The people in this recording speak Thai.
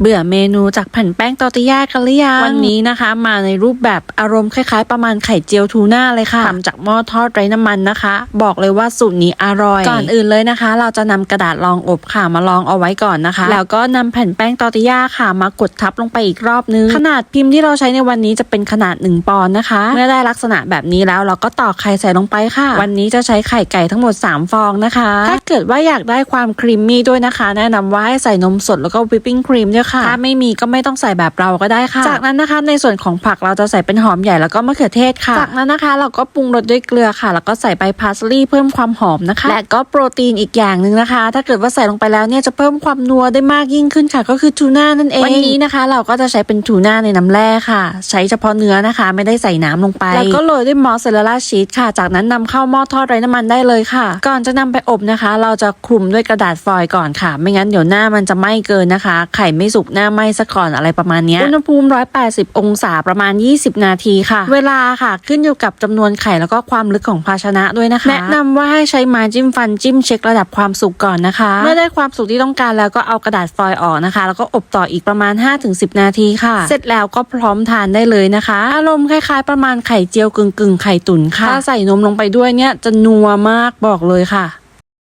เบื่อเมนูจากแผ่นแป้งตอร์ติยากันหรือยังวันนี้นะคะ มาในรูปแบบอารมณ์คล้ายๆ ประมาณไข่เจียวทูน่าเลยค่ะทำจากหม้อทอดไร้น้ำมันนะคะ บอกเลยว่าสูตรนี้อร่อย ก่อนอื่นเลยนะคะ เราจะนำกระดาษรองอบค่ะมาลองเอาไว้ก่อนนะคะ แล้วก็นำแผ่นแป้งตอร์ติยาค่ะ มากดทับลงไปอีกรอบนึง ขนาดพิมพ์ที่เราใช้ในวันนี้จะเป็นขนาด1ปอนด์นะคะเมื่อได้ลักษณะแบบนี้แล้วเราก็ตอกไข่ใส่ลงไปค่ะ วันนี้จะใช้ไข่ไก่ทั้งหมด 3 ฟองนะคะถ้า เกิดว่าอยากได้ความครีมมี่ด้วยนะคะ แนะนำว่าให้ใส่นมสดแล้วก็วิปปิ้งครีมด้วยค่ะ ถ้าไม่มีก็ไม่ต้องใส่แบบเราก็ได้ค่ะ จากนั้นนะคะ ในส่วนของผักเราจะใส่เป็นหอมใหญ่แล้วก็มะเขือเทศค่ะ จากนั้นนะคะ เราก็ปรุงรสด้วยเกลือค่ะ แล้วก็ใส่ใบพาสลีย์เพิ่มความหอมนะคะ และก็โปรตีนอีกอย่างหนึ่งนะคะ ถ้าเกิดว่าใส่ลงไปแล้วเนี่ยจะเพิ่มความนัวได้มากยิ่งขึ้นค่ะ ก็คือทูน่านั่นเองวันนี้นะคะ เราก็จะใช้เป็นทูน่าในน้ำแร่ค่ะ ใช้เฉพาะเนื้อนะคะ ไม่ได้ใส่น้ำลงไป แล้วก็โรยด้วยมอสซาเรลล่าชีสค่ะ จากนั้นนำเข้าหม้อทอดไร้น้ำมันได้เลยค่ะ ก่อนจะนำไปอบนะคะเราจะคลุมด้วยกระดาษฟอยล์ก่อนค่ะ ไม่งั้นเดี๋ยวหน้ามันจะไหม้เกินนะคะ ไข่ไม่สุกหน้าไหม้ซะก่อนอะไรประมาณนี้อุณหภูมิ 180 องศาประมาณ 20 นาทีค่ะ เวลาค่ะขึ้นอยู่กับจำนวนไข่แล้วก็ความลึกของภาชนะด้วยนะคะ แนะนำว่าให้ใช้ไม้จิ้มฟันจิ้มเช็คระดับความสุกก่อนนะคะ เมื่อได้ความสุกที่ต้องการแล้วก็เอากระดาษฟอยล์ออกนะคะ แล้วก็อบต่ออีกประมาณ 5-10 นาทีค่ะ เสร็จแล้วก็พร้อมทานได้เลยนะคะ อารมณ์คล้ายๆ ประมาณไข่เจียวกึ่งๆไข่ตุ๋นค่ะ ถ้าใส่นมลงไปด้วยเนี่ยจะนัวมากบอกเลยค่ะ